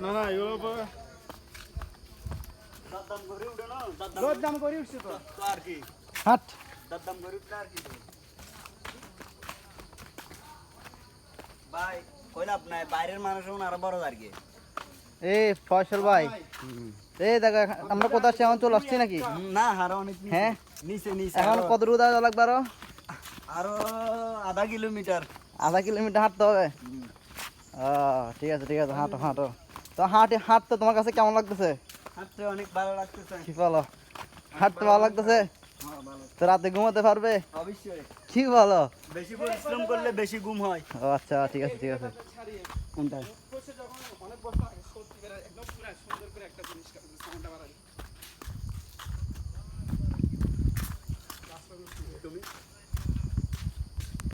না না এগুলো দাম করে উঠে না দাম করে উঠছে তো। তো আর কি। হাট। দাম করে উঠলে আর কি ভাই বাইরের মানুষ আরও বড় আর কি এ ভাই। এই দেখো আমরা কোথাও এখন চলে আসছি নাকি? না আরও অনেক। হ্যাঁ? নিচে নিচে এখন কত দূর লাগবে আরও? আরও আধা কিলোমিটার। আধা কিলোমিটার হাঁটতে হবে? ঠিক আছে ঠিক আছে হাঁটো হাঁটো। তো হাঁটে হাঁটতে তোমার কাছে কেমন লাগতেছে? হাঁটতে অনেক ভালো লাগতেছে। কি বলো? হাঁটতে ভালো লাগতেছে। তো রাতে ঘুমাতে পারবে? অবশ্যই। কি বলো? বেশি পরিশ্রম করলে বেশি ঘুম হয়। ও আচ্ছা ঠিক আছে ঠিক আছে। কোনটা? অনেক বছর আগে সত্যি একদম পুরো সুন্দর করে একটা জিনিস